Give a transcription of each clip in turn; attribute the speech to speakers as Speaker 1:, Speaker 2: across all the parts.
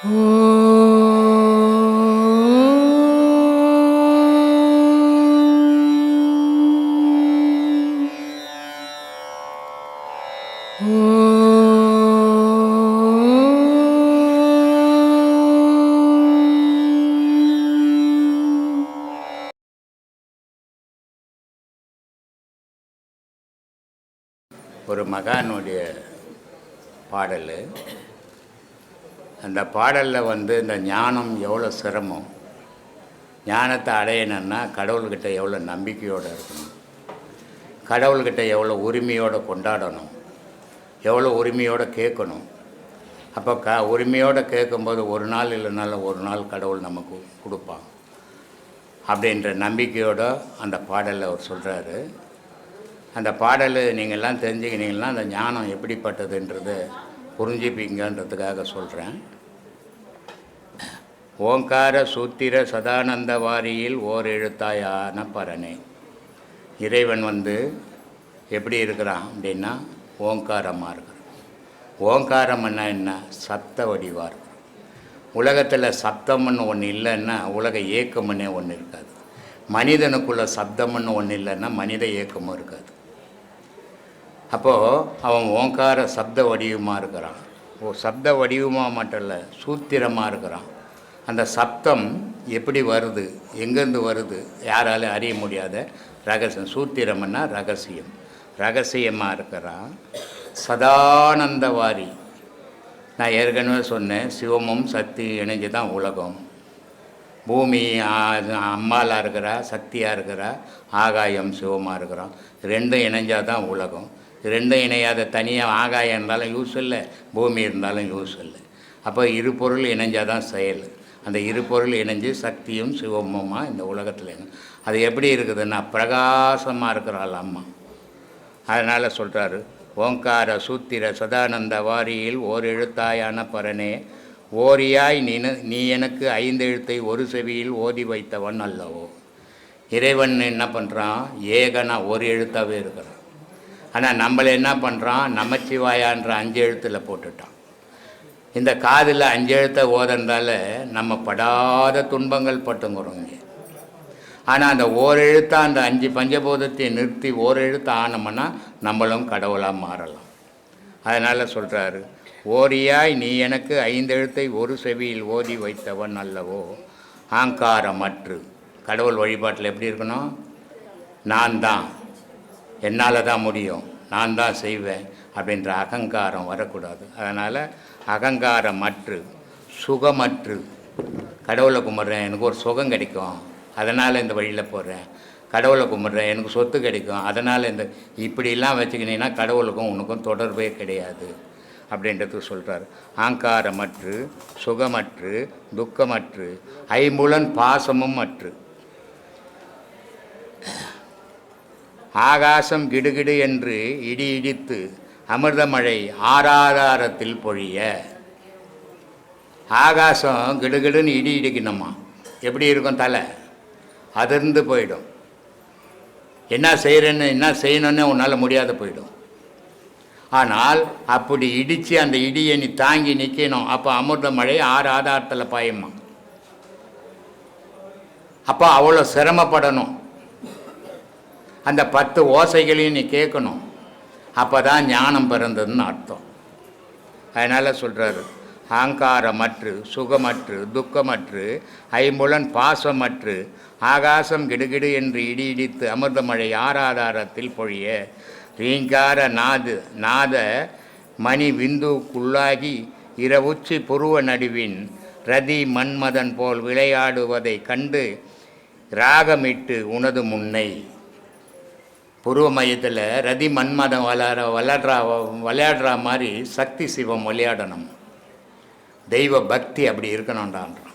Speaker 1: ஒரு மகானுடைய பாடல். அந்த பாடலில் வந்து இந்த ஞானம் எவ்வளோ சிரமம்? ஞானத்தை அடையணும்னா கடவுள்கிட்ட எவ்வளோ நம்பிக்கையோடு இருக்கணும்? கடவுள்கிட்ட எவ்வளோ உரிமையோடு கொண்டாடணும்? எவ்வளோ உரிமையோடு கேட்கணும்? அப்போ க உரிமையோடு கேட்கும்போது ஒரு நாள் இல்லைனாலும் ஒரு நாள் கடவுள் நமக்கு கொடுப்பான். அப்படின்ற நம்பிக்கையோடு அந்த பாடலில் அவர் சொல்கிறாரு அந்த பாடல் நீங்கள்லாம் தெரிஞ்சுக்கினீங்கன்னா அந்த ஞானம் எப்படிப்பட்டதுன்றதை புரிஞ்சுப்பீங்கன்றதுக்காக சொல்கிறேன் ஓங்கார சூத்திர சதானந்த வாரியில் ஓர் எழுத்தாயான பரனே. இறைவன் வந்து எப்படி இருக்கிறான் அப்படின்னா ஓங்காரமாக இருக்கிறான். ஓங்காரம்னா என்ன? சப்த வடிவாக இருக்கிறான். உலகத்தில் சப்தம்னு ஒன்று இல்லைன்னா உலக ஏக்கம்னே ஒன்று இருக்காது. மனிதனுக்குள்ள சப்தம்னு ஒன்று இல்லைன்னா மனித ஏக்கமும் இருக்காது. அப்போது அவன் ஓங்கார சப்த வடிவமாக இருக்கிறான். ஓ சப்த வடிவமாக மட்டும் இல்லை சூத்திரமாக இருக்கிறான். அந்த சப்தம் எப்படி வருது எங்கேருந்து வருது யாராலும் அறிய முடியாத ரகசியம். சூத்திரம்னா ரகசியம். ரகசியமாக இருக்கிறான் சதானந்தவாரி. நான் ஏற்கனவே சொன்னேன் சிவமும் சக்தி இணைஞ்சு தான் உலகம். பூமி அம்மாலாக இருக்கிறா சக்தியாக இருக்கிறா ஆகாயம் சிவமாக இருக்கிறோம் ரெண்டும் இணைஞ்சால் தான் உலகம். ரெண்டும் இணையாத தனியாக ஆகாயம் இருந்தாலும் யூஸ் இல்லை பூமி இருந்தாலும் யூஸ் இல்லை. அப்போ இரு பொருள் இணைஞ்சால் தான் செயல். அந்த இரு பொருள் இணைஞ்சு சக்தியும் சிவமுமா இந்த உலகத்தில் அது எப்படி இருக்குதுன்னா பிரகாசமாக இருக்கிறாள் அம்மா. அதனால் சொல்கிறாரு ஓங்கார சூத்திர சதானந்த வாரியில் ஓர் எழுத்தாயான பரனே ஓரியாய் நின நீ எனக்கு ஐந்து எழுத்தை ஒரு செவியில் ஓதி வைத்தவன் அல்லவோ. இறைவன் என்ன பண்ணுறான் ஏகனா ஒரு எழுத்தாகவே இருக்கிறான். ஆனால் நம்மளை என்ன பண்ணுறான் நமச்சிவாயான்ற அஞ்சு எழுத்தில் போட்டுட்டான். இந்த காதில் அஞ்சு எழுத்தை நம்ம படாத துன்பங்கள் பட்டுங்கிறோம் இங்கே. ஆனால் அந்த ஓரெழுத்தா அந்த அஞ்சு பஞ்சபூதத்தை நிறுத்தி ஓரெழுத்து ஆனோம்னா நம்மளும் கடவுளாக மாறலாம். அதனால் சொல்கிறாரு ஓரியாய் நீ எனக்கு ஐந்தெழுத்தை ஒரு செவியில் ஓதி வைத்தவன் அல்லவோ ஆங்காரமற்று. கடவுள் வழிபாட்டில் எப்படி இருக்கணும்? நான் தான். என்னால் தான் முடியும். நான் தான் செய்வேன் அப்படின்ற அகங்காரம் வரக்கூடாது. அதனால் அகங்காரமற்று சுகமற்று. கடவுளை கும்பிட்றேன் எனக்கு ஒரு சுகம் கிடைக்கும். அதனால் இந்த வழியில் போகிறேன் கடவுளை கும்பிட்றேன் எனக்கு சொத்து கிடைக்கும். அதனால் இந்த இப்படிலாம் வச்சுக்கினீங்கன்னா கடவுளுக்கும் உனக்கும் தொடர்பே கிடையாது அப்படின்றது சொல்கிறார் ஆங்காரமற்று சுகமற்று துக்கமற்று ஐம்புலன் பாசமும் அற்று ஆகாசம் கிடுகிடு என்று இடி இடித்து அமிர்தமழை ஆராதாரத்தில் பொழிய. ஆகாசம் கிடுகிடுன்னு இடி இடிக்கணுமா? எப்படி இருக்கும் தலை? அதிர்ந்து போயிடும். என்ன செய்கிறேன்னு என்ன செய்யணுன்னு உன்னால் முடியாத போயிடும். ஆனால் அப்படி இடித்து அந்த இடியை நீ தாங்கி நிற்கணும் அப்போ அமிர்த மழை ஆறு ஆதாரத்தில் பாயுமா? அப்போ அவ்வளோ சிரமப்படணும். அந்த பத்து ஓசைகளையும் நீ கேட்கணும். அப்போ தான் ஞானம் பிறந்ததுன்னு அர்த்தம். அதனால் சொல்கிறாரு ஆங்காரமற்று சுகமற்று துக்கமற்று ஐம்புலன் பாசமற்று ஆகாசம் கிடுகிடு என்று இடி இடித்து அமிர்தமழை ஆராதாரத்தில் பொழிய ரீங்கார நாது நாத மணி விந்துக்குள்ளாகி இரவுச்சி புருவ நடுவின் ரதி மன்மதன் போல் விளையாடுவதை கண்டு ராகமிட்டு உனது முன்னை புருவ மையத்தில் ரதி மன்மதம் விளாட விளையாடுறா விளையாடுற மாதிரி சக்தி சிவம் விளையாடணும். தெய்வ பக்தி அப்படி இருக்கணும்டான்றான்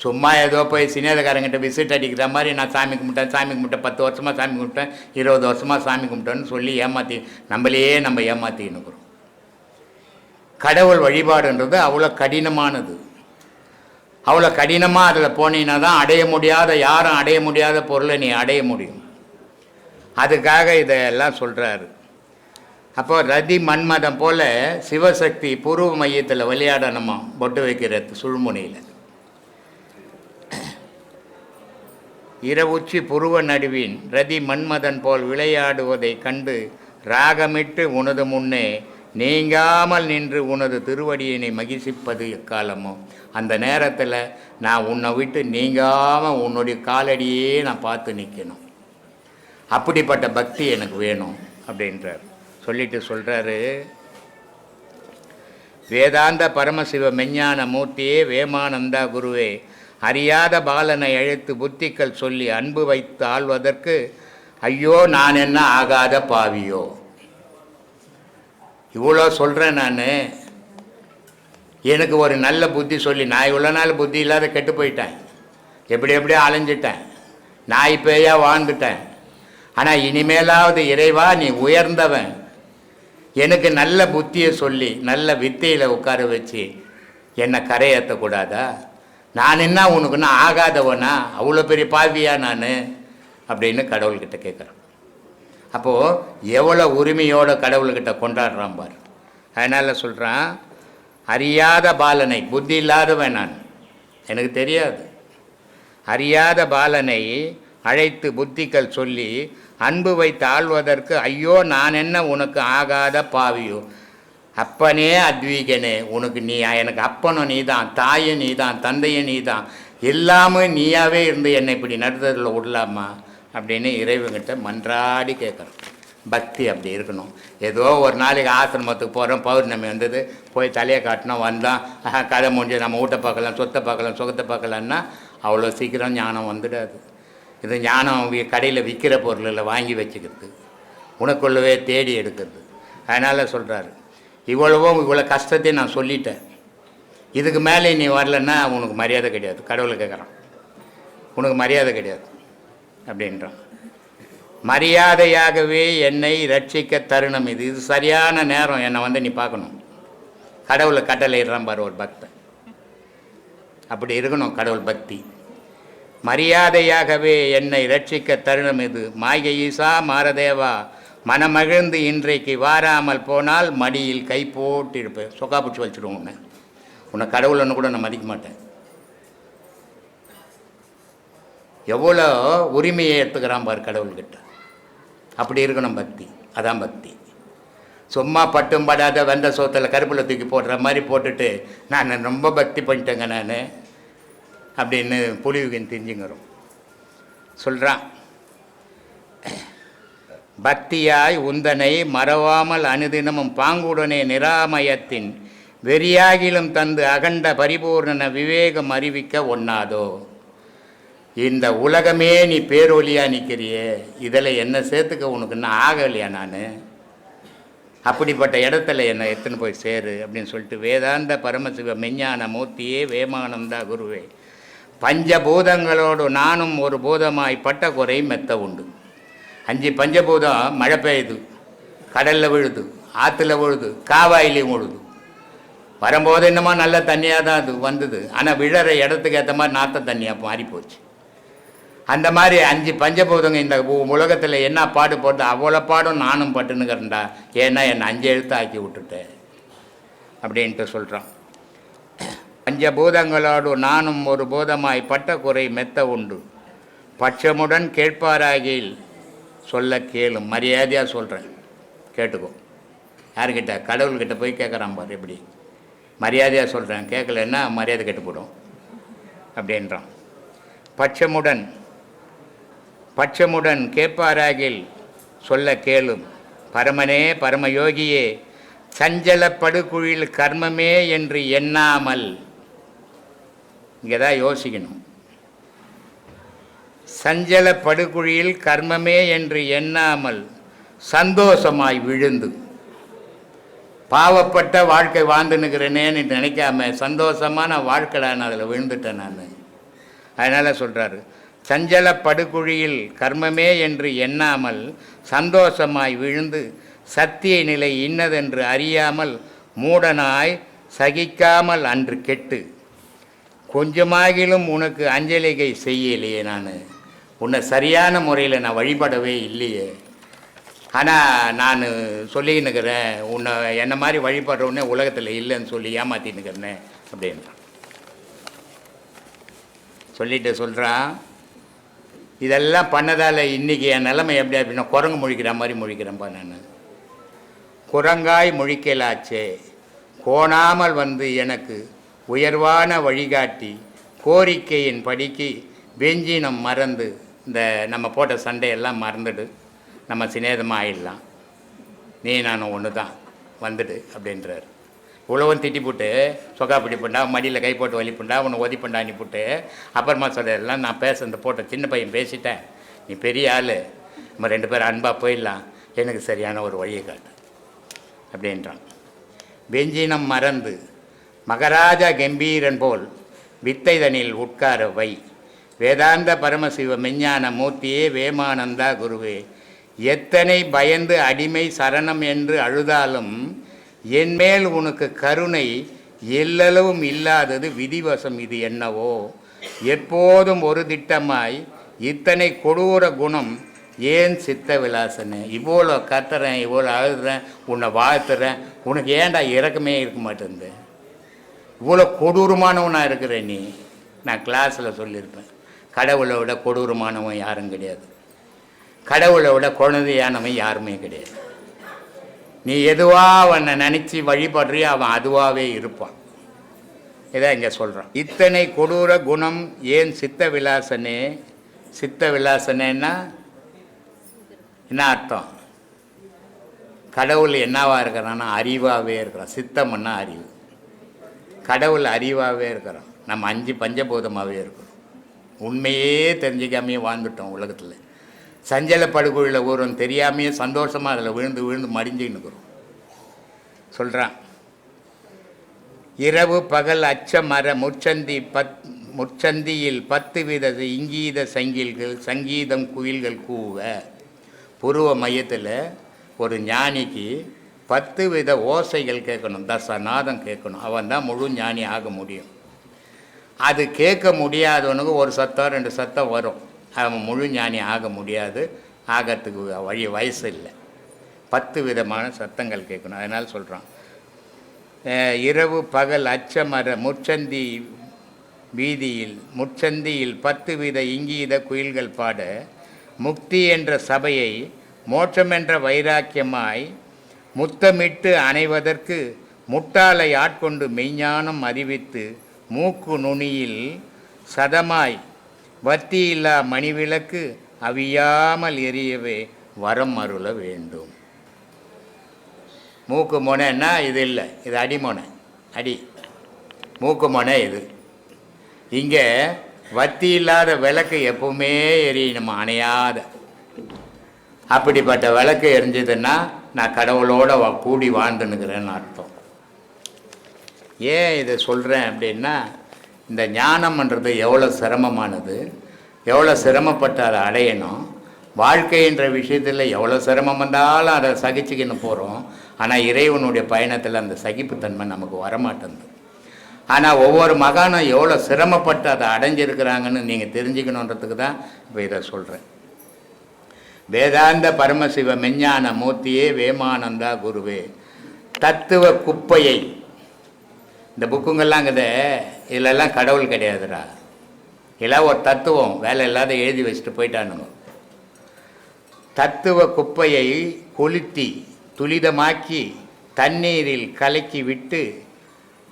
Speaker 1: சும்மா ஏதோ போய் சினேதக்காரங்கிட்ட விசிட் அடிக்கிற மாதிரி நான் சாமி கும்பிட்டேன் சாமி கும்பிட்டேன் பத்து வருஷமாக சாமி கும்பிட்டேன் இருபது வருஷமாக சாமி கும்பிட்டேன்னு சொல்லி ஏமாற்றி நம்மளையே நம்ம ஏமாற்றின்னுக்குறோம் கடவுள் வழிபாடுன்றது அவ்வளோ கடினமானது. அவ்வளோ கடினமாக அதில் போனீங்கன்னா தான் அடைய முடியாத யாரும் அடைய முடியாத பொருளை நீ அடைய முடியும். அதுக்காக இதையெல்லாம் சொல்கிறாரு அப்போ ரதி மன்மதம் போல் சிவசக்தி பூர்வ மையத்தில் விளையாடணுமா? பொட்டு வைக்கிற சுழுமுனையில். இரவுச்சி புருவ நடுவின் ரதி மன்மதன் போல் விளையாடுவதை கண்டு ராகமிட்டு உனது முன்னே நீங்காமல் நின்று உனது திருவடியினை மகிழ்ச்சிப்பது எக்காலமோ? அந்த நேரத்தில் நான் உன்னை விட்டு நீங்காமல் உன்னுடைய காலடியே நான் பார்த்து நிற்கணும் அப்படிப்பட்ட பக்தி எனக்கு வேணும். அப்படின்றார். சொல்லிட்டு சொல்கிறாரு வேதாந்த பரமசிவ மெஞ்ஞான மூர்த்தியே வேமானந்தா குருவே அறியாத பாலனை அழைத்து புத்திகள் சொல்லி அன்பு வைத்து ஆள்வதற்கு ஐயோ நான் என்ன ஆகாத பாவியோ? இவ்வளோ சொல்கிறேன் நான். எனக்கு ஒரு நல்ல புத்தி சொல்லி நான் இவ்வளோ நாள் புத்தி இல்லாத கெட்டு போயிட்டேன். எப்படி எப்படியோ அலைஞ்சிட்டேன். நாய் பேயா வாழ்ந்துட்டேன். ஆனால் இனிமேலாவது இறைவா நீ உயர்ந்தவன். எனக்கு நல்ல புத்தியை சொல்லி நல்ல வித்தையில் உட்கார வச்சு என்னை கரையேற்றக்கூடாதா? நான் என்ன உனக்கு நான் ஆகாதவனா? அவ்வளோ பெரிய பாவியா நான்? அப்படின்னு கடவுள்கிட்ட கேட்குறேன். அப்போது எவ்வளோ உரிமையோட கடவுள்கிட்ட கொண்டாடுறான் பார். அதனால் சொல்கிறான் அறியாத பாலனை புத்தி இல்லாதவன் நான். எனக்கு தெரியாது. அறியாத பாலனை அழைத்து புத்திகள் சொல்லி அன்பு வைத்து ஆழ்வதற்கு ஐயோ நான் என்ன? உனக்கு ஆகாத பாவியோ? அப்பனே அத்வீகனே உனக்கு நீ எனக்கு அப்பனும் நீ தான் தாயும் நீ தான் தந்தையும் நீ தான் எல்லாமே நீயாவே இருந்து என்னை இப்படி நடுதலில் விடலாமா? அப்படின்னு இறைவங்கிட்ட மன்றாடி கேட்குறோம் பக்தி அப்படி இருக்கணும். ஏதோ ஒரு நாளைக்கு ஆசிரமத்துக்கு போகிறோம் பௌர்ணமி வந்தது போய் தலையை காட்டினோம் வந்தோம் கதை முடிஞ்சு நம்ம வீட்டை பார்க்கலாம் சொத்தை பார்க்கலாம் சுகத்தை பார்க்கலான்னா அவ்வளோ சீக்கிரம் ஞானம் வந்துடாது. இது ஞானம் கடையில் விற்கிற பொருளில் வாங்கி வச்சுக்கிறது. உனக்குள்ளவே தேடி எடுக்கிறது. அதனால் சொல்கிறாரு இவ்வளவும் இவ்வளோ கஷ்டத்தையும் நான் சொல்லிட்டேன். இதுக்கு மேலே நீ வரலன்னா உனக்கு மரியாதை கிடையாது. கடவுளை கேட்குறான். உனக்கு மரியாதை கிடையாது. அப்படின்றான். மரியாதையாகவே என்னை ரட்சிக்க தருணம் இது. இது சரியான நேரம். என்னை வந்து நீ பார்க்கணும். கடவுளை கட்டளையிடுறான் பாரு ஒரு பக்தன். அப்படி இருக்கணும் கடவுள் பக்தி. மரியாதையாகவே என்னை ரட்சிக்க தருணம் இது. மாய்கை ஈசா மாரதேவா மனமகிழ்ந்து இன்றைக்கு வாராமல் போனால் மடியில் கை போட்டு இருப்பேன் சொக்கா பிடிச்சி வச்சிடுவோம் உன்னை. உன்னை கடவுள்னு கூட நான் மதிக்க மாட்டேன். எவ்வளோ உரிமையை எடுத்துக்கிறான் பார் கடவுள்கிட்ட. அப்படி இருக்கணும் பக்தி. அதான் பக்தி. சும்மா பட்டும் படாத வெந்த சோத்தில் கருப்பில் தூக்கி போடுற மாதிரி போட்டுட்டு நான் ரொம்ப பக்தி பண்ணிட்டேங்க நான். அப்படின்னு புலிவுகின் தெரிஞ்சுங்கிறோம் சொல்கிறான் பக்தியாய் உந்தனை மறவாமல் அனுதினமும் பாங்குடனே நிராமயத்தின் வெறியாகிலும் தந்து அகண்ட பரிபூர்ண விவேகம் அறிவிக்க ஒண்ணாதோ? இந்த உலகமே நீ பேரொழியாக நிற்கிறியே இதில் என்ன சேர்த்துக்க உனக்கு இன்னும் ஆகலையா நான்? அப்படிப்பட்ட இடத்துல என்னை எடுத்துன்னு போய் சேரு அப்படின்னு சொல்லிட்டு வேதாந்த பரமசிவ மெஞ்ஞான மூர்த்தியே வேமானந்தா குருவே. பஞ்சபூதங்களோடு நானும் ஒரு பூதமாய் பட்ட குறை மெத்த உண்டு. அஞ்சு பஞ்சபூதம் மழை பெய்யுது கடலில் விழுது ஆற்றுல விழுது காவாயிலையும் விழுது வரும்போது என்னமோ நல்ல தண்ணியாக தான் அது வந்தது. ஆனால் விழற இடத்துக்கு ஏற்ற மாதிரி நாத்த தண்ணியாக மாறி போச்சு. அந்த மாதிரி அஞ்சு பஞ்சபூதங்க இந்த உலகத்தில் என்ன பாடு போட்டு அவ்வளோ பாடும் நானும் பட்டுனுக்கிறேன்டா ஏன்னா என்னை அஞ்சு எழுத்து ஆக்கி விட்டுட்டேன். அப்படின்ட்டு சொல்கிறான் பஞ்சபூதங்களோடு நானும் ஒரு பூதமாய் பட்ட குறை மெத்த உண்டு. பட்சமுடன் கேட்பாராகில் சொல்ல கேளும். மரியாதையாக சொல்கிறேன் கேட்டுக்கோ. யார்கிட்ட? கடவுள்கிட்ட போய் கேட்குறான் பாரு எப்படி? மரியாதையாக சொல்கிறேன் கேட்கலன்னா மரியாதை கெட்டு போடும் அப்படின்றான். பட்சமுடன் பட்சமுடன் கேட்பாராகில் சொல்ல கேளும். பரமனே பரமயோகியே சஞ்சல படுகுழில் கர்மமே என்று எண்ணாமல் இங்கே தான் யோசிக்கணும். சஞ்சல படுகுழியில் கர்மமே என்று எண்ணாமல் சந்தோஷமாய் விழுந்து. பாவப்பட்ட வாழ்க்கை வாழ்ந்துன்னுக்கிறேனேன்னு நினைக்காம சந்தோஷமான வாழ்க்கடா நான் அதில் விழுந்துட்டேன் நான். அதனால் சொல்கிறாரு சஞ்சல படுகுழியில் கர்மமே என்று எண்ணாமல் சந்தோஷமாய் விழுந்து சத்திய நிலை இன்னதென்று அறியாமல் மூடனாய் சகிக்காமல் அன்று கெட்டு. கொஞ்சமாகிலும் உனக்கு அஞ்சலிகை செய்யலையே நான். உன்னை சரியான முறையில் நான் வழிபடவே இல்லையே. ஆனால் நான் சொல்லின்னுக்கிறேன் உன்னை என்ன மாதிரி வழிபடுறவுன்னே உலகத்தில் இல்லைன்னு சொல்லி ஏமாத்தின்னுக்கிறேனே அப்படின்றான். சொல்லிட்டு சொல்கிறான் இதெல்லாம் பண்ணதால் இன்றைக்கி என் நிலைமை எப்படி அப்படின்னா குரங்கு முழிக்கிற மாதிரி முழிக்கிறேன்ப்பா நான். குரங்காய் முழிக்கலாச்சே. கோணாமல் வந்து எனக்கு உயர்வான வழிகாட்டி கோரிக்கையின் படிக்கு வெஞ்சினம் மறந்து இந்த நம்ம போட்ட சண்டையெல்லாம் மறந்துடு. நம்ம சிநேதமாக ஆயிடலாம். நீ நான் ஒன்று தான். வந்துடு அப்படின்றார். உழவன் திட்டி போட்டு சொக்கா பிடிப்புண்டா மடியில் கை போட்டு வலிப்புண்டா உன்னை ஒதிப்புண்டா நீ போட்டு அப்புறமா சொல்கிறதெல்லாம் நான் பேச இந்த போட்ட சின்ன பையன் பேசிட்டேன். நீ பெரிய ஆள். நம்ம ரெண்டு பேரும் அன்பாக போயிடலாம். எனக்கு சரியான ஒரு வழியை காட்டு. அப்படின்றான். வெஞ்சினம் மறந்து மகராஜா கம்பீரன் போல் வித்தைதனில் உட்கார வை வேதாந்த பரமசிவ மெஞ்ஞான மூர்த்தியே வேமானந்தா குருவே. எத்தனை பயந்து அடிமை சரணம் என்று அழுதாலும் என்மேல் உனக்கு கருணை எல்லளவும் இல்லாதது விதிவசம் இது என்னவோ? எப்போதும் ஒரு திட்டமாய் இத்தனை கொடூர குணம் ஏன் சித்த விலாசனு? இவ்வளோ கத்துறேன் இவ்வளோ அழுதுறேன் உன்னை வாழ்த்துறேன். உனக்கு ஏன்டா இறக்கமே இருக்க மாட்டேங்குது இவ்வளோ கொடூரமானவனாக இருக்கிற நீ. நான் கிளாஸில் சொல்லியிருப்பேன். கடவுளை விட கொடூரமானவன் யாரும் கிடையாது. கடவுளை விட குழந்தையானவன் யாருமே கிடையாது. நீ எதுவாக அவனை நினச்சி வழிபடுறியோ அவன் அதுவாகவே இருப்பான். இதான் இங்கே சொல்கிறான் இத்தனை கொடூர குணம் ஏன் சித்த விலாசனே? சித்த விலாசனேன்னா என்ன அர்த்தம்? கடவுள் என்னவாக இருக்கிறான்னா அறிவாகவே இருக்கிறான். சித்தம்னா அறிவு? கடவுள் அறிவாகவே இருக்கிறோம் நம்ம அஞ்சு பஞ்சபூதமாகவே இருக்கிறோம். உண்மையே தெரிஞ்சிக்காமையே வாழ்ந்துட்டோம் உலகத்தில். சஞ்சல படுகொழியில் ஊரம் தெரியாமையே சந்தோஷமாக அதில் விழுந்து விழுந்து மடிஞ்சுன்னு இருக்கிறோம். சொல்கிறான் இரவு பகல் அச்ச மர முற்சந்தி பத் முற்சந்தியில் பத்து வித இங்கீத சங்கில்கள் சங்கீதம் குயில்கள் கூவ. புருவ மையத்தில் ஒரு ஞானிக்கு பத்து வித ஓசைகள் கேட்கணும் தசநாதம் கேட்கணும். அவன் தான் முழு ஞானி ஆக முடியும். அது கேட்க முடியாதவனுக்கு ஒரு சத்தம் ரெண்டு சத்தம் வரும். அவன் முழு ஞானி ஆக முடியாது. ஆகிறதுக்கு வழி வயசு இல்லை. பத்து விதமான சத்தங்கள் கேட்கணும். அதனால் சொல்கிறான் இரவு பகல் அச்சமர முச்சந்தி வீதியில் முச்சந்தியில் பத்து வித இங்கீத குயில்கள் பாட முக்தி என்ற சபையை மோட்சம் என்ற வைராக்கியமாய் முத்தமிட்டு அணைவதற்கு முட்டாளை ஆட்கொண்டு மெய்ஞானம் அறிவித்து மூக்கு நுனியில் சதமாய் வத்தியில்லா மணிவிளக்கு அவியாமல் எரியவே வரம் அருள வேண்டும். மூக்கு முனைன்னா இது இல்லை இது அடிமொனை அடி. மூக்கு முனை இது. இங்கே வத்தி இல்லாத விளக்கு எப்பவுமே எரியணும் அணையாத. அப்படிப்பட்ட விளக்கு எரிஞ்சதுன்னா நான் கடவுளோட வா கூடி வாழ்ந்துன்னுக்கிறேன்னு அர்த்தம். ஏன் இதை சொல்கிறேன் அப்படின்னா இந்த ஞானம்ன்றது எவ்வளோ சிரமமானது எவ்வளோ சிரமப்பட்டு அதை அடையணும் வாழ்க்கைன்ற விஷயத்தில் எவ்வளோ சிரமம் வந்தாலும் அதை சகிச்சுக்கின்னு போகிறோம் ஆனால் இறைவனுடைய பயணத்தில் அந்த சகிப்புத்தன்மை நமக்கு வரமாட்டேங்குது. ஆனால் ஒவ்வொரு மகானும் எவ்வளோ சிரமப்பட்டு அதை அடைஞ்சிருக்கிறாங்கன்னு நீங்கள் தெரிஞ்சுக்கணுன்றதுக்கு தான் இப்போ இதை சொல்கிறேன் வேதாந்த பரமசிவ மெஞ்ஞான மூர்த்தியே வேமானந்தா குருவே. தத்துவ குப்பையை. இந்த புக்குங்கெல்லாம் இருக்குது இதிலெல்லாம் கடவுள் கிடையாதுடா. இதெல்லாம் ஒரு தத்துவம் வேலை இல்லாத எழுதி வச்சுட்டு போயிட்டானுங்க. தத்துவ குப்பையை கொளுத்தி துளிதமாக்கி தண்ணீரில் கலக்கி விட்டு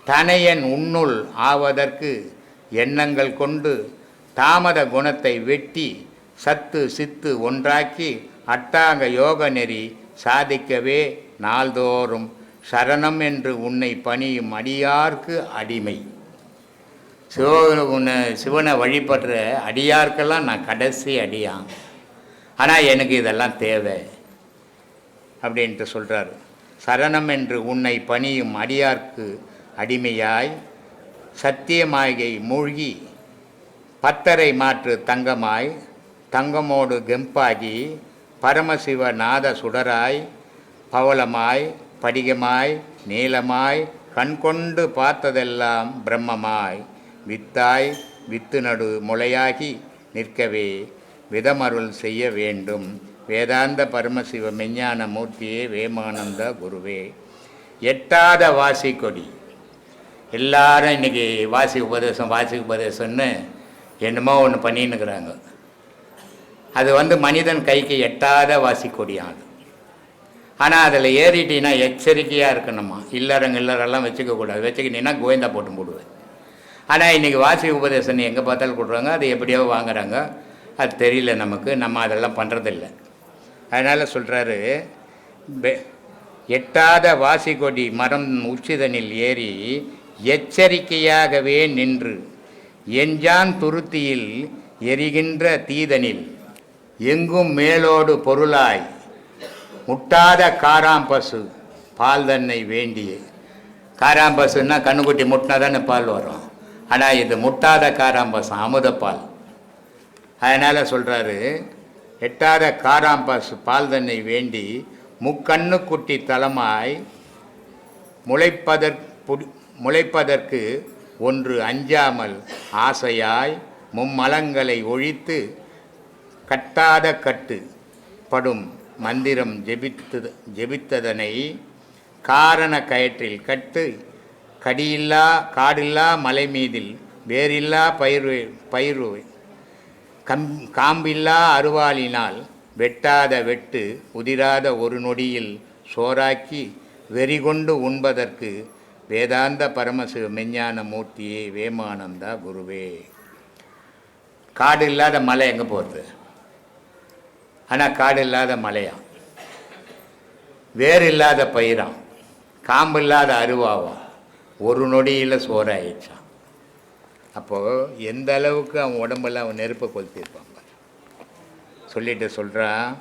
Speaker 1: தனையன் உன்னுள் ஆவதற்கு எண்ணங்கள் கொண்டு தாமத குணத்தை வெட்டி சத்து சித்து ஒன்றாக்கி அட்டாங்க யோக நெறி சாதிக்கவே நாள்தோறும் சரணம் என்று உன்னை பணியும் அடியார்க்கு அடிமை. சிவ உன்னை சிவனை வழிபடுற அடியார்க்கெல்லாம் நான் கடைசி அடியான். ஆனால் எனக்கு இதெல்லாம் தேவை அப்படின்ட்டு சொல்கிறார் சரணம் என்று உன்னை பணியும் அடியார்க்கு அடிமையாய் சத்தியமாயை மூழ்கி பத்தரை மாற்று தங்கமாய் தங்கமோடு கெம்பாகி பரமசிவ நாத சுடராய் பவளமாய் படிகமாய் நீளமாய் கண்கொண்டு பார்த்ததெல்லாம் பிரம்மமாய். வித்தாய் வித்து நடு முளையாகி நிற்கவே விதமருள் செய்ய வேண்டும். வேதாந்த பரமசிவ மெஞ்ஞான மூர்த்தியே வேமானந்த குருவே. எட்டாத வாசி கொடி. எல்லாரும் இன்றைக்கி வாசி உபதேசம் வாசி உபதேசம்னு என்னமோ ஒன்று பண்ணின்னுக்குறாங்க. அது வந்து மனிதன் கைக்கு எட்டாத வாசி கொடியானது ஆனால் அதில் ஏறிட்டீங்கன்னா எச்சரிக்கையாக இருக்கணுமா? இல்லறங்க இல்லறெல்லாம் வச்சுக்கக்கூடாது வச்சுக்கிட்டீங்கன்னா கோவிந்தா போட்டு போடுவேன். ஆனால் இன்றைக்கி வாசி உபதேசம் எங்கே பார்த்தாலும் கொடுறாங்க அது எப்படியோ வாங்குறாங்க. அது தெரியல நமக்கு. நம்ம அதெல்லாம் பண்ணுறதில்ல அதனால் சொல்கிறாரு எட்டாத வாசி கொடி மரம் உச்சிதனில் ஏறி எச்சரிக்கையாகவே நின்று எஞ்சான் துருத்தியில் எரிகின்ற தீதனில் எங்கும் மேலோடு பொருளாய். முட்டாத காராம்பசு பால் தன்னை வேண்டிய. காராம்பசுன்னா கண்ணுக்குட்டி முட்டினா தானே பால் வரும். ஆனால் இது முட்டாத காராம்பசு அமுதப்பால் அதனால் சொல்கிறாரு எட்டாத காராம்பசு பால் தன்னை வேண்டி முக்கண்ணுக்குட்டி தலமாய் முளைப்பதற்கு புடி முளைப்பதற்கு ஒன்று அஞ்சாமல் ஆசையாய் மும்மலங்களை ஒழித்து கட்டாத கட்டு படும் மந்திரம் ஜெபித்து ஜெபித்ததனை காரண கயிற்றில் கட்டு கடியில்லா காடில்லா மலை மீதில் வேறில்லா பயிர் பயிர் கம் காம்பில்லா அருவாளினால் வெட்டாத வெட்டு உதிராத ஒரு நொடியில் சோறாக்கி வெறிகொண்டு உண்பதற்கு வேதாந்த பரமசிவ மெஞ்ஞான மூர்த்தியே வேமானந்தா குருவே. காடு இல்லாத மலை எங்கே போகிறது ஆனால் காடு இல்லாத மலையாம் வேர் இல்லாத பயிராம் காம்பு இல்லாத அருவாவாம் ஒரு நொடியில் சோறாயிடுச்சான் அப்போது எந்த அளவுக்கு அவன் உடம்பெல்லாம் அவன் நெருப்பை கொளுத்திருப்பான் சொல்லிட்டு சொல்கிறான்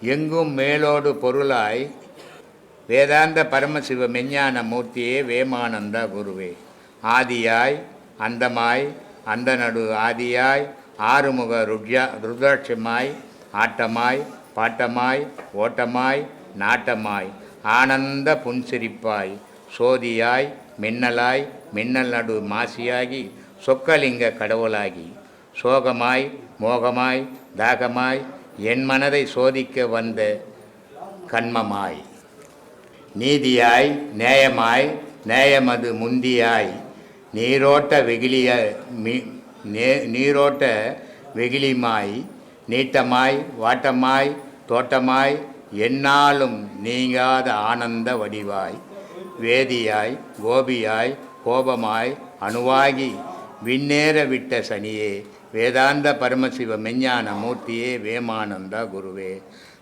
Speaker 1: எங்கும் மேலோடு பொருளாய் வேதாந்த பரமசிவ மெஞ்ஞான மூர்த்தியே வேமானந்தா குருவே. ஆதியாய் அந்தமாய் அந்த நடு ஆதியாய் ஆறுமுக ருட்யா ருத்ராட்சமாய் ஆட்டமாய் பாட்டமாய் ஓட்டமாய் நாட்டமாய் ஆனந்த புன்சிரிப்பாய் சோதியாய் மின்னலாய் மின்னல் நடு மாசியாகி சொக்கலிங்க கடவுளாகி சோகமாய் மோகமாய் தாகமாய் என் மனதை சோதிக்க வந்த கண்மமாய் நீதியாய் நேயமாய் நேயமது முந்தியாய் நீரோட்ட வெகிலிய மி நே நீரோட்ட வெகிலிமாய் நீட்டமாய் வாட்டமாய் தோட்டமாய் என்னாலும் நீங்காத ஆனந்த வடிவாய் வேதியாய் கோபியாய் கோபமாய் அணுவாகி விண்ணேற விட்ட சனியே வேதாந்த பரமசிவ மெஞ்ஞான மூர்த்தியே வேமானந்தா குருவே.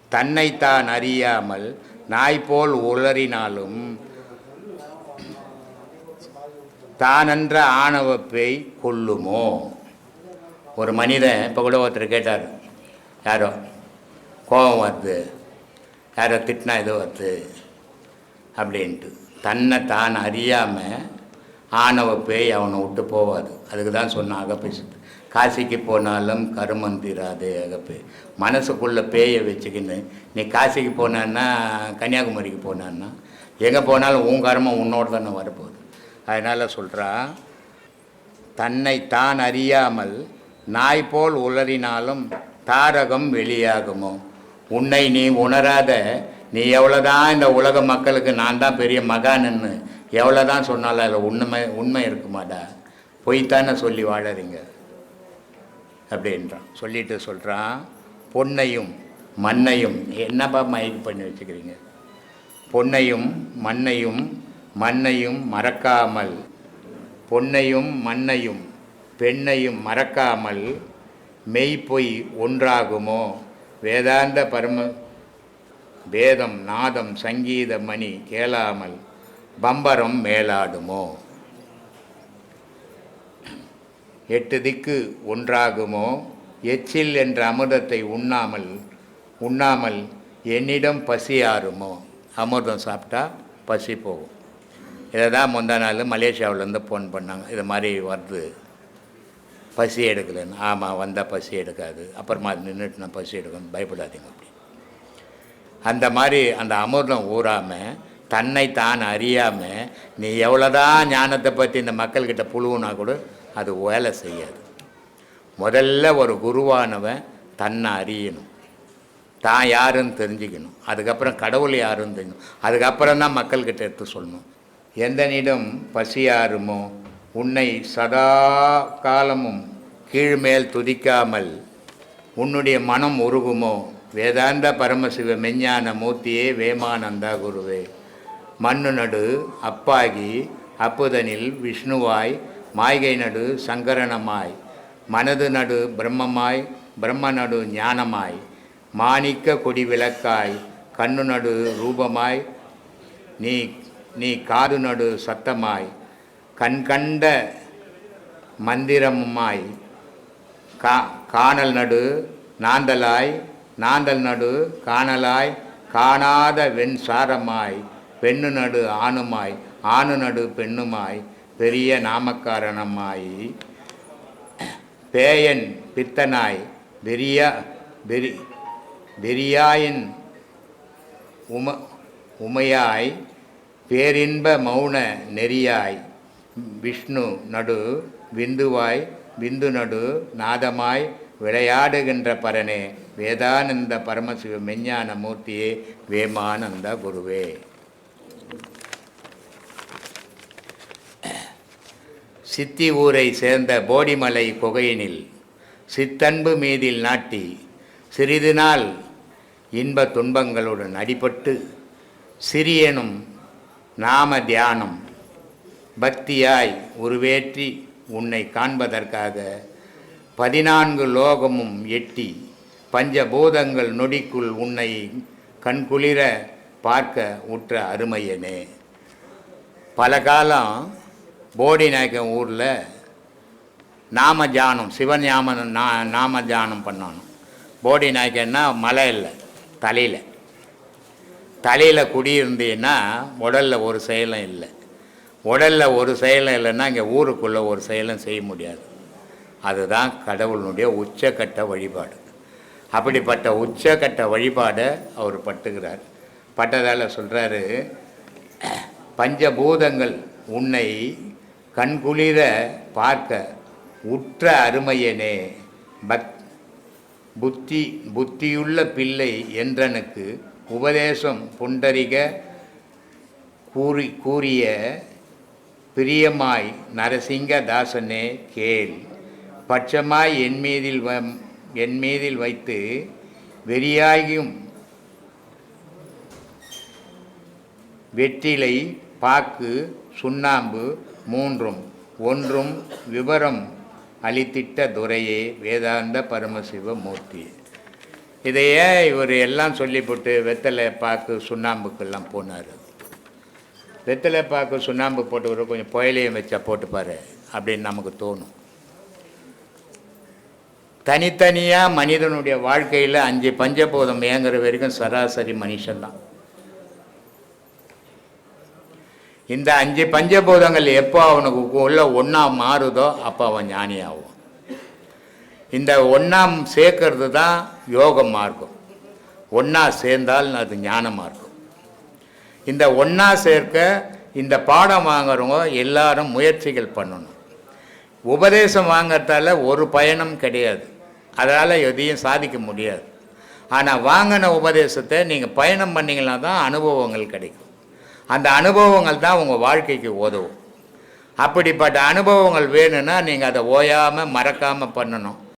Speaker 1: தன்னைத்தான் அறியாமல் நாய்போல் உளறினாலும் தானென்ற ஆணவ பேய் கொல்லுமோ? ஒரு மனிதன் இப்போ கூட ஒருத்தர் கேட்டார். யாரோ? கோபம் வருது. யாரோ திட்டினா இது வருது. அப்படின்ட்டு. தன்னை தான் அறியாமல் ஆணவ பேய் அவனை விட்டு போவாது. அதுக்கு தான் சொன்ன அகப்பேசு காசிக்கு போனாலும் கருமம் தீராது அகப்பே. மனசுக்குள்ளே பேயை வச்சுக்கின்னு நீ காசிக்கு போனான்னா கன்னியாகுமரிக்கு போனான்னா எங்கே போனாலும் உன் கருமம் உன்னோட தானே வரப்போகுது. அதனால் சொல்கிறா தன்னை தான் அறியாமல் நாய் போல் உளறினாலும் தாரகம் வெளியாகுமோ? உன்னை நீ உணராத நீ எவ்வளோதான் இந்த உலக மக்களுக்கு நான் தான் பெரிய மகான்னு எவ்வளோதான் சொன்னாலும் அதில் உண்மை உண்மை இருக்குமாடா? பொய்த்தானே சொல்லி வாழறீங்க. அப்படின்றான். சொல்லிட்டு சொல்கிறான் பொன்னையும் மண்ணையும் என்னப்பா மயக்கு பண்ணி வச்சுக்கிறீங்க? பொன்னையும் மண்ணையும் மண்ணையும் மறக்காமல் பொன்னையும் மண்ணையும் பெண்ணையும் மறக்காமல் மெய்ப்பொய் ஒன்றாகுமோ? வேதாந்த பரம வேதம் நாதம் சங்கீத மணி கேளாமல் பம்பரம் மேலாடுமோ? எட்டு திக்கு ஒன்றாகுமோ? எச்சில் என்ற அமிர்தத்தை உண்ணாமல் உண்ணாமல் என்னிடம் பசியாருமோ அமிர்தம் சாப்பிட்டா பசி போகும். இதை தான் முந்தா நாள் மலேசியாவிலேருந்து ஃபோன் பண்ணாங்க. இது மாதிரி வருது. பசி எடுக்கலைன்னு. ஆமாம் வந்தால் பசி எடுக்காது. அப்புறமா அது நின்றுட்டு நான் பசி எடுக்கணும் பயப்படாதீங்க அப்படி. அந்த மாதிரி அந்த அமிர்தம் ஊறாமல் தன்னை தான் அறியாமல் நீ எவ்வளோதான் ஞானத்தை பற்றி இந்த மக்கள்கிட்ட புழுவுனா கூட அது வேலை செய்யாது. முதல்ல ஒரு குருவானவன் தன்னை அறியணும். தான் யாருன்னு தெரிஞ்சுக்கணும். அதுக்கப்புறம் கடவுள் யாருன்னு தெரிஞ்சணும் அதுக்கப்புறம் தான் மக்கள்கிட்ட எடுத்து சொல்லணும். எந்தனிடம் பசியாருமோ உன்னை சதா காலமும் கீழ்மேல் துதிக்காமல் உன்னுடைய மனம் உருகுமோ? வேதாந்த பரமசிவ மெஞ்ஞான மூர்த்தியே வேமானந்தா குருவே. மண்ணு நடு அப்பாகி அப்புதனில் விஷ்ணுவாய் மாய்கை நடு சங்கரணமாய் மனது நடு பிரம்மமாய் பிரம்ம நடு ஞானமாய் மாணிக்க கொடி விளக்காய் கண்ணு நடு ரூபமாய் நீ நீ காது நடு சத்தமாய் கண்கண்ட மந்திரமுமாய் கா காணல் நடு நாந்தலாய் நாந்தல் நடு காணலாய் காணாத வெண் சாரமாய் பெண்ணு நடு ஆணுமாய் ஆணு நடு பெண்ணுமாய் பெரிய நாமக்காரணமாய். பேயன் பித்தனாய் பெரியா பெரி பெரியாயின் உம உமையாய் பேரின்ப மௌன நெறியாய். விஷ்ணு நடு விந்துவாய் விந்து நடு நாதமாய் விளையாடுகின்ற பரனே வேதானந்த பரமசிவ மெஞ்ஞான மூர்த்தியே வேமானந்த குருவே. சித்தி ஊரை சேர்ந்த போடிமலை குகையினில் சித்தன்பு மீதில் நாட்டி சிறிது நாள் இன்ப துன்பங்களுடன் அடிபட்டு சிறியனும் நாம தியானம் பக்தியாய் உருவேற்றி உன்னை காண்பதற்காக பதினான்கு லோகமும் எட்டி பஞ்சபூதங்கள் நொடிக்குள் உன்னை கண்குளிர பார்க்க உற்ற அருமையனே. பல காலம் போடிநாயக்கன் ஊரில் நாம தியானம் சிவன் நா நாம தியானம் பண்ணணும். போடி நாயக்கன்னா மலை இல்லை தலையில் தலையில் குடியிருந்தீங்கன்னா உடலில் ஒரு செயலும் இல்லை. உடலில் ஒரு செயலும் இல்லைன்னா இங்கே ஊருக்குள்ளே ஒரு செயலும் செய்ய முடியாது. அதுதான் கடவுளுடைய உச்சக்கட்ட வழிபாடு. அப்படிப்பட்ட உச்சக்கட்ட வழிபாடை அவர் பட்டுகிறார். பட்டதால் சொல்கிறாரு பஞ்சபூதங்கள் உன்னை கண்குளிர பார்க்க உற்ற அருமையனே பக் புத்தி புத்தியுள்ள பிள்ளை என்றனுக்கு உபதேசம் புண்டரிக கூறி கூறிய பிரியமாய் நரசிங்க தாசனே கேள். பட்சமாய் என் மீதில் வ என் மீதில் வைத்து வெறியாகியும் வெற்றிலை பாக்கு சுண்ணாம்பு மூன்றும் ஒன்றும் விவரம் அளித்திட்ட துரையே வேதாந்த பரமசிவ மூர்த்தி இதையே இவர் எல்லாம் சொல்லிவிட்டு வெத்தலை பாக்கு சுண்ணாம்புக்கெல்லாம் போனார். வெத்தலை பாக்கு சுண்ணாம்பு போட்டு கொஞ்சம் புயலையும் வச்சா போட்டுப்பார் அப்படின்னு நமக்கு தோணும். தனித்தனியாக மனிதனுடைய வாழ்க்கையில் அஞ்சு பஞ்சபோதம் இயங்குற வரைக்கும் சராசரி மனுஷன்தான். இந்த அஞ்சு பஞ்சபூதங்கள் எப்போ அவனுக்கு உள்ள ஒன்றா மாறுதோ அப்போ அவன் ஞானி இந்த ஒன்றாம் சேர்க்கறது தான் யோகமாக இருக்கும் ஒன்றா சேர்ந்தால் அது ஞானமாக இருக்கும் இந்த ஒன்றா சேர்க்க இந்த பாடம் வாங்குறவங்க எல்லாரும் முயற்சிகள் பண்ணணும். உபதேசம் வாங்கறதால ஒரு பயனும் கிடையாது. அதனால் எதையும் சாதிக்க முடியாது. ஆனால் வாங்கின உபதேசத்தை நீங்கள் பயணம் பண்ணிங்கன்னா தான் அனுபவங்கள் கிடைக்கும். அந்த அனுபவங்கள் தான் உங்கள் வாழ்க்கைக்கு உதவும். அப்படிப்பட்ட அனுபவங்கள் வேணும்னா நீங்கள் அதை ஓயாமல் மறக்காமல் பண்ணணும்.